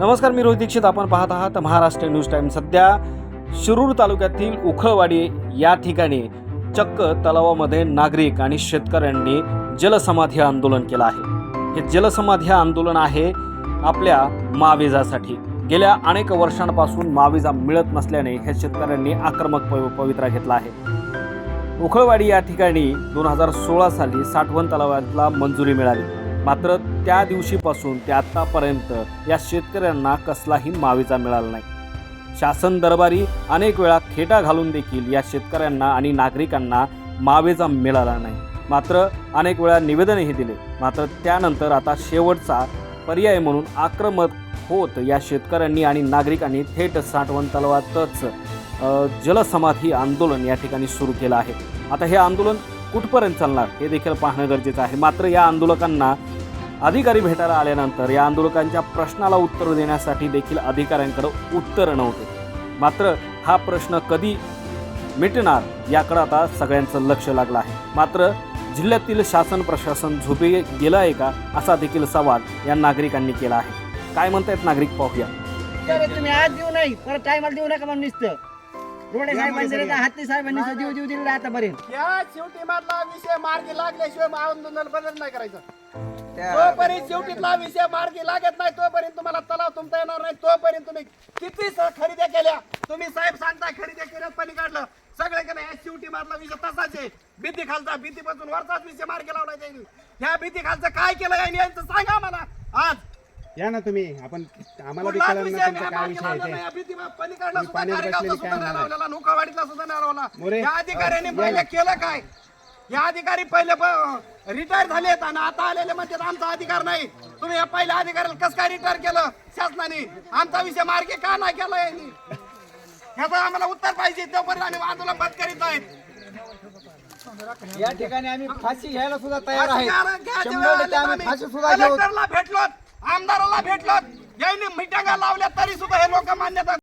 नमस्कार मी रोहित दीक्षित. आपण पाहत आहात महाराष्ट्र न्यूज टाइम. सध्या शिरूर तालुक्यातील उखळवाडी या ठिकाणी चक्क तलावामध्ये नागरिक आणि शेतकऱ्यांनी जलसमाधी आंदोलन केलं आहे. हे जलसमाधी आंदोलन आहे आपल्या मावेजासाठी. गेल्या अनेक वर्षांपासून माविजा मिळत नसल्याने ह्या शेतकऱ्यांनी आक्रमक पव पवित्रा घेतला आहे. उखळवाडी या ठिकाणी दोन हजार सोळा साली साठवण तलावाला मंजुरी मिळाली. मात्र त्या दिवशीपासून ते आत्तापर्यंत या शेतकऱ्यांना कसलाही माविजा मिळाला नाही. शासन दरबारी अनेक वेळा खेटा घालून देखील या शेतकऱ्यांना आणि नागरिकांना मावेजा मिळाला नाही. मात्र अनेक वेळा निवेदनही दिले. मात्र त्यानंतर आता शेवटचा पर्याय म्हणून आक्रमक होत या शेतकऱ्यांनी आणि नागरिकांनी थेट साठवण तलावातच जलसमाधी आंदोलन या ठिकाणी सुरू केलं आहे. आता हे आंदोलन कुठपर्यंत चालणार हे देखील पाहणं गरजेचं आहे. मात्र या आंदोलकांना अधिकारी भेटायला आल्यानंतर या आंदोलकांच्या प्रश्नाला उत्तर देण्यासाठी देखील अधिकाऱ्यांकडे उत्तर नव्हते. मात्र हा प्रश्न कधी मिटणार याकडे आता सगळ्यांचं लक्ष लागलं आहे. मात्र जिल्ह्यातील शासन प्रशासन झोपे गेलं आहे का असा देखील सवाल या नागरिकांनी केला आहे. काय म्हणतायत नागरिक पाहूया. अरे तुम्ही आज देऊ नाही परत टायमाला देऊ नका म्हणून नुसतं. रोडे साहेबांनी दिले तर हाती साहेबांनी नुसतं देऊ देऊ दिले आतापर्यंत. या शेवटी मधला विषय मार्गी लागल्याशिवाय आंदोलन बदल नाही करायचं. तोपर्यंत शेवटीतला विषय मार्गी लागत नाही तोपर्यंत तुम्हाला तलाव तुमचा येणार नाही तोपर्यंत तुम्ही किती स- खरेद्या केल्या तुम्ही साहेब केल्यात पाणी काढलं सगळे या शेवटी मधला विषय तसाच आहे. भीती खालचा भीतीपासून वरचाच विषय मार्गी लावला जाईल. ह्या भीती खालचं काय केलं यांनी यांचं सांगा मला. आज या ना तुम्ही. आपण आम्हाला बी कळलं ना तुमचा काय विषय आहे. ते. तुम्ही पाण्यात बसलेले काय नाही म्हणाले? लावलेला. नुकावाडीतला सुद्धा नाही लावला. मोरे. या अधिकाऱ्यांनी या पहिले ना. केलं काय? या अधिकारी पहिले रिटायर झालेत आणि आता आलेले म्हणतात आमचा अधिकार नाही. तुम्ही या पहिल्या अधिकाऱ्याला कसं काय रिटायर केलं? शासनाने. आमचा विषय मार्गे का नाही केला यांनी? ह्याचं आम्हाला उत्तर पाहिजे. तोपर्यंत आम्ही आंदोलन बंद करीत नाहीत या ठिकाणी आम्ही फाशी घ्यायला सुद्धा तयार आहे कारण घ्यायच्या शंभर वेळेला टक्के आम्ही आम्ही फाशी सुद्धा घेऊ. कलेक्टरला भेटलो आमदाराला भेटलं. यांनी मिटिंगा लावल्या तरी सुद्धा हे लोक मान्यता